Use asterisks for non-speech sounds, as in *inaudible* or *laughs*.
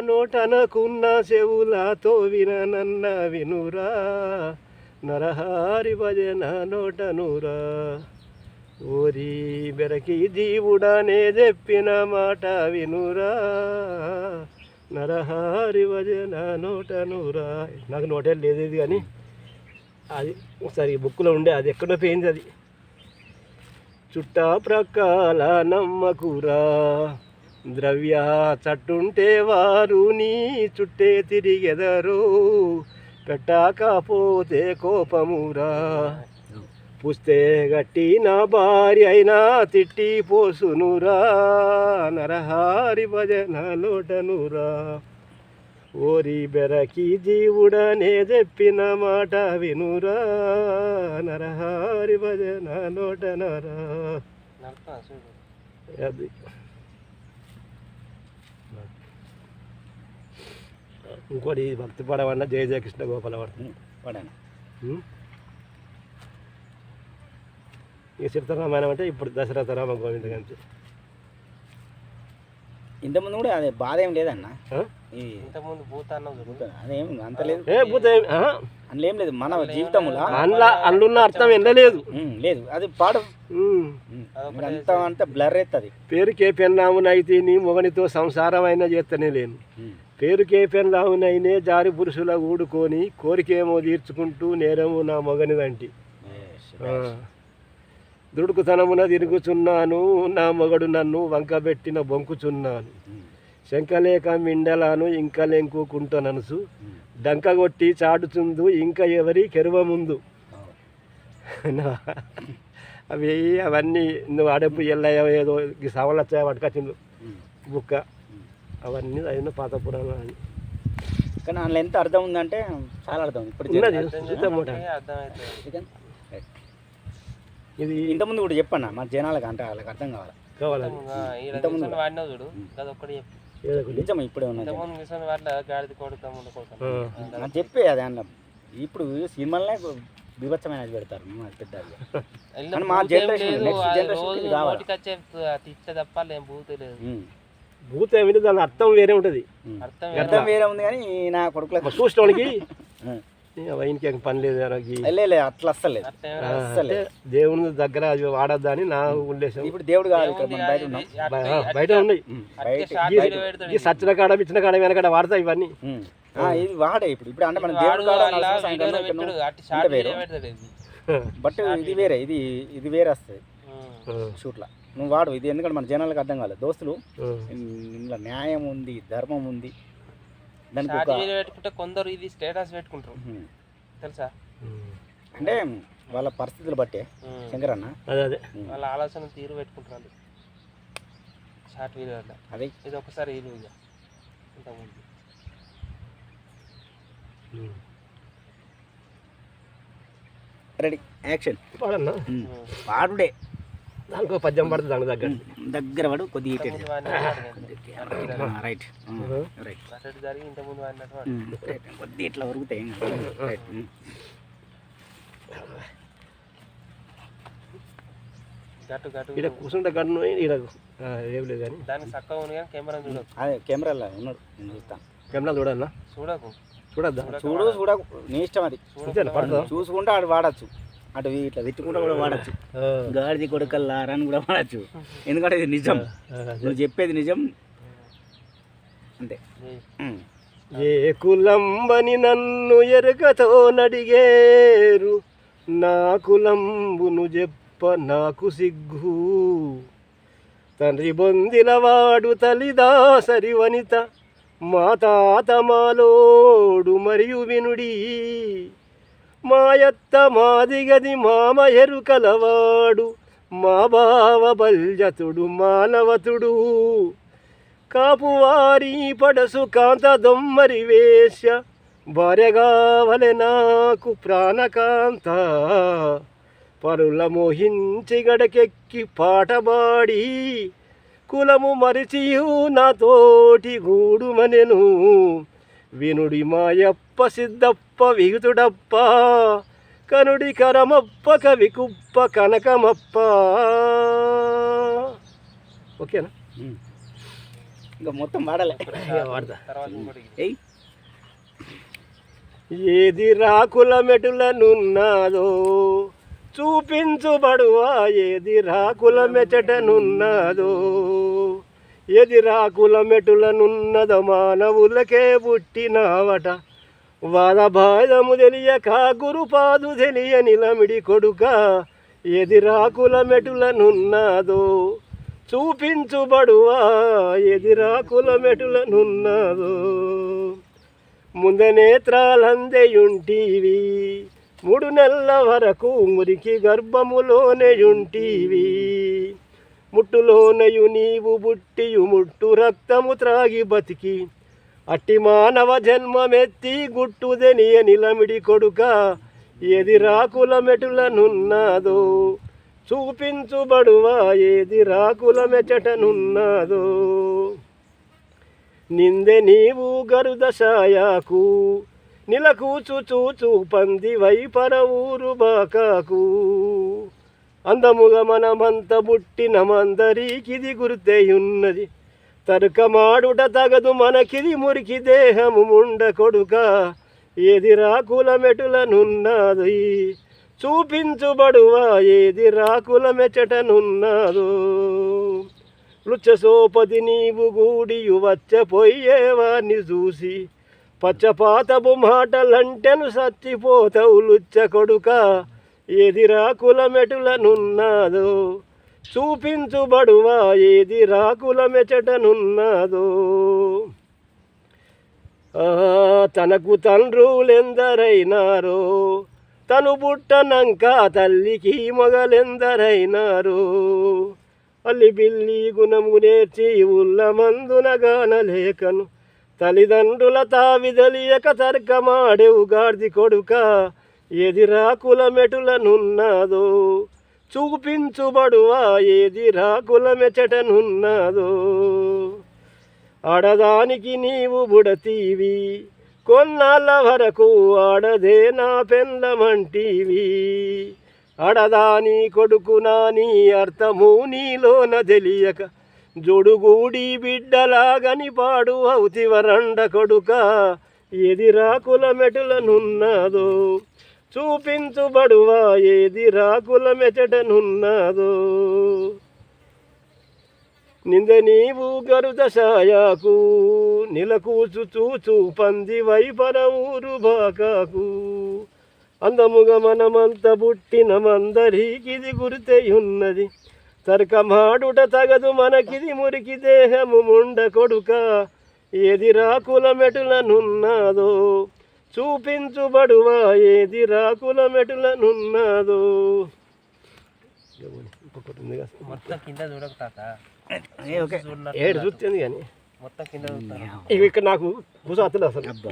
నోటనకున్న చెవులతో విననన్న వినురా. నరహారి భజన నోటనురా. ఓరి బెరకి జీవుడనే చెప్పిన మాట వినురా. నరహారి భజన నోటనురా. నాకు నోటే లేదు ఇది కానీ అది ఒకసారి బుక్లో ఉండే అది ఎక్కడో పోయింది అది. చుట్టా ప్రకాల నమ్మకురా. ద్రవ్య చట్టుంటే వారు నీ చుట్టే తిరిగెదరు. పెట్టకపోతే కోపమురా. పుస్తే గట్టి నా భార్య అయినా తిట్టి పోసునురా. నరహారి భజన లోటనురా. ఓరి బెరకి జీవుడనే చెప్పిన మాట వినురా. నరహారి భజన లోటనరా. అది. ఇంకోటి భక్తి పడవన్న జయ జయకృష్ణ గోపాల పడుతుంది పడాను? ఈ సీతారామాయణం అంటే ఇప్పుడు దశరథ రామ గోవింద గంతి ఇంతకుముందు కూడా అదే బాధ ఏం లేదన్న? ఇంతకుముందు భూత అదేం అంత లేదు. ఏ భూత. అందులో ఏం లేదు. మన జీవితంలో అందులో అందున్న అర్థం ఎండలేదు ఉమ్, లేదు. అది పాడు అంతా అంతా బ్లర్ అవుతుంది పేరుకే పెన్నామునైతే నీ మొగనితో సంసారమైన చేస్తనే లేను. పేరుకే పెన్నామునైనే జారి పురుషుల ఊడుకొని కోరికేమో తీర్చుకుంటూ నేరము నా మొగనిదంటి. దుడుకుతనమున తిరుగుచున్నాను నా మొగడు నన్ను వంకబెట్టిన బొంకుచున్నాను. శంకలేక మిండలాను ఇంకా లెంకుకుంటననుసు డంక కొట్టి చాటుచుందు ఇంకా ఎవరి కెరువ ముందు నా- *laughs* అవి అవన్నీ నువ్వు అడపు ఎల్లయ్య ఏదో సవలచ్చ పట్టుకొచ్చింది బుక్క. అవన్నీ అయిన పాత పురాణాలు. కానీ అందులో ఎంత అర్థం ఉందంటే చాలా అర్థం ఉంది. ఇప్పుడు. ఇది ఇంతకుముందు కూడా చెప్పన్నా మన జనాలకు అంటే వాళ్ళకి అర్థం కావాలి. నిజం ఇప్పుడే ఉన్నది. చెప్పే అది అన్న. ఇప్పుడు సినిమాలనే బీభత్సమైన అది పెడతారు పెద్ద *laughs* మా generation కి ఇది కావాలి. భూతే ఏమిటి? దాని అర్థం వేరే ఉంటుంది. అర్థం వేరే ఉంది కానీ నా కొడుకులకు చూసినోడికి ఉమ్. వైన్కి ఏం పని లేదు మనకి లే, లే, అట్లా అస్సలేదు దేవుని దగ్గర అది వాడద్దని నా ఉద్దేశం. ఇప్పుడు దేవుడు కాదు బయట ఉన్నాయి. ఈ- సచ్చిన కాడ పిచ్చిన కాడ వెనకడ వాడతాయి ఇవన్నీ? ఇది వాడే ఇప్పుడు. ఇప్పుడు అంటే మన వాడు దేవుడు కాడ బట్ ఇది వేరే ఇది ఇది వేరే వస్తుంది. షూట్లా. నువ్వు వాడు ఇది ఎందుకంటే మన జనాలకు అర్థం కాలేదు. దోస్తులు ఇందులో న్యాయం ఉంది ధర్మం ఉంది. దానికి పెట్టుకుంటే కొందరు ఇది స్టేటస్ పెట్టుకుంటారు. తెలుసా. అంటే వాళ్ళ పరిస్థితులు బట్టే ఉమ్. శంకర్ అన్న అదే. అదే వాళ్ళ ఆలోచన తీరు పెట్టుకుంటారు షార్ట్ వీడియో అదే. ఇది ఒకసారి ఇది ఇక ఇంతకుముందు. రెడీ. యాక్షన్. వాడుడే. దానికి ఒక పద్యం పడుతుంది దానికి దగ్గర దగ్గర ఇంతకుముందు వాడినట్టు రైట్. రైట్. కొద్ది ఇట్లా వరుగుతాయి రైట్ ఇక్కడ కూర్చుంటే గన్ను ఇక్కడ ఏం లేదు కానీ. దానికి చక్కగా ఉంది కానీ కెమెరా చూడకు. అదే కెమెరాలో ఉన్నాడు నేను చూస్తాను కెమెరా చూడన్నా? చూడకు. చూడద్దా? చూడు చూడకు. నీ ఇష్టం అది. చూసుకుంటే ఆడు వాడచ్చు. అటు ఇట్లా తిట్టుకుంటా కూడా వాడచ్చు. గాడిది కొడుకల్లారా అని కూడా వాడచ్చు. ఎందుకంటే ఇది నిజం. నువ్వు చెప్పేది నిజం. అంతే. ఏ కులంబని నన్ను ఎరుకతో నడిగేరు నా కులంబును చెప్ప నాకు సిగ్గు. తండ్రి బొందిలవాడు తల్లిదాసరి వనిత. మా తాత మాలోడు మరియు వినుడి. మాయత్త మాదిగది మామ ఎరుకలవాడు మా బావ బల్జతుడు మానవతుడు. కాపువారి పడసు కాంత దొమ్మరి వేష భార్యగావలె నాకు ప్రాణకాంత. పరుల మోహించి గడకెక్కి పాటబాడి కులము మరిచియు నాతోటి గూడుమనెను. వినుడి మాయప్ప సిద్ధప్ప విగుతుడప్ప కనుడి కరమప్ప కవికుప్ప కనకమప్ప. ఓకేనా. ఇంకా మొత్తం వాడలే వాడతా. ఏది రాకుల మెటులనున్నాదో చూపించుబడువా ఏది రాకుల మెచటనున్నాదో. ఏది రాకుల మెటులనున్నదో మానవులకే పుట్టినావట. వాదభాదము తెలియక గురుపాదు తెలియ నిలమిడి కొడుక ఎదిరాకుల మెటులనున్నాదో చూపించుబడువా ఎది రాకుల మెటులనున్నాదో ముందనేత్రాలందెయుంటీవి మూడు నెలల వరకు మురికి గర్భములోనేయుంటీవి. ముట్టులోనయు నీవు బుట్టియు ముట్టు రక్తము త్రాగి బతికి అట్టి మానవ జన్మమెత్తి గుట్టుదెనియ నిలమిడి కొడుక ఏది రాకుల మెటులనున్నాదో చూపించుబడువా ఏది రాకుల మెచటనున్నాదో నిందె నీవు గరుద సాయాకు నిలకూచు చూచు పంది వైపర ఊరు బాకాకు. అందముగా మనమంత బుట్టిన మందరికిది ఉన్నది తర్కమాడుట తగదు మనకిది మురికి దేహము ముండ కొడుక. ఏది రాకుల మెటులనున్నది చూపించుబడువా ఏది రాకుల మెచటనున్నాదో లుచ్చసోపతి నీవు గూడియు వచ్చపోయేవాన్ని చూసి పచ్చపాతపు మాటలంటెను సచ్చిపోతావు లుచ్చ కొడుక. ఏది రాకుల మెటులనున్నాదో చూపించుబడువా ఏది రాకుల మెచటనున్నాదో. తనకు తండ్రులెందరైనారో? తను పుట్టనంక తల్లికి మొగలెందరైనారో? అల్లి బిల్లి గుణము నేర్చి ఉల్ల మందున గానలేకను తల్లిదండ్రుల తావిదలియక తర్కమాడేవు గాడిది కొడుక. ఏది రాకుల మెటులనున్నాదో? చూపించుబడువా ఏది రాకుల మెచటనున్నాదో ఆడదానికి నీవు బుడతీవి కొన్నాళ్ళ వరకు ఆడదే నా పెండ్లమంటీవి. అడదాని కొడుకు నీ అర్థము నీలోన తెలియక జోడుగూడి బిడ్డలాగని పాడు అవుతివరండ కొడుక ఎదిరాకుల మెటులనున్నదో చూపించుబడువా ఏది రాకుల మెచటనున్నాదో. నింద నీవు గరుద సాయాకు నిలకూచు చూచు పంది వైపర ఊరు బాకాకు. అందముగా మనమంత పుట్టిన మందరికిది గుర్తెయున్నది. తర్కమాడుట తగదు మనకిది మురికి దేహము ముండ కొడుక ఏది రాకుల మెటులనున్నదో. చూపించుబడువా ఏది రాకుల మెటులనున్నాదో ఇంకొకటి ఉంది కదా. మొత్తం కింద చూడకు తాత. ఏడు చూస్తుంది కానీ. మొత్తం కింద ఇవి ఇక్కడ నాకు కూర్చో అసలు. అబ్బా.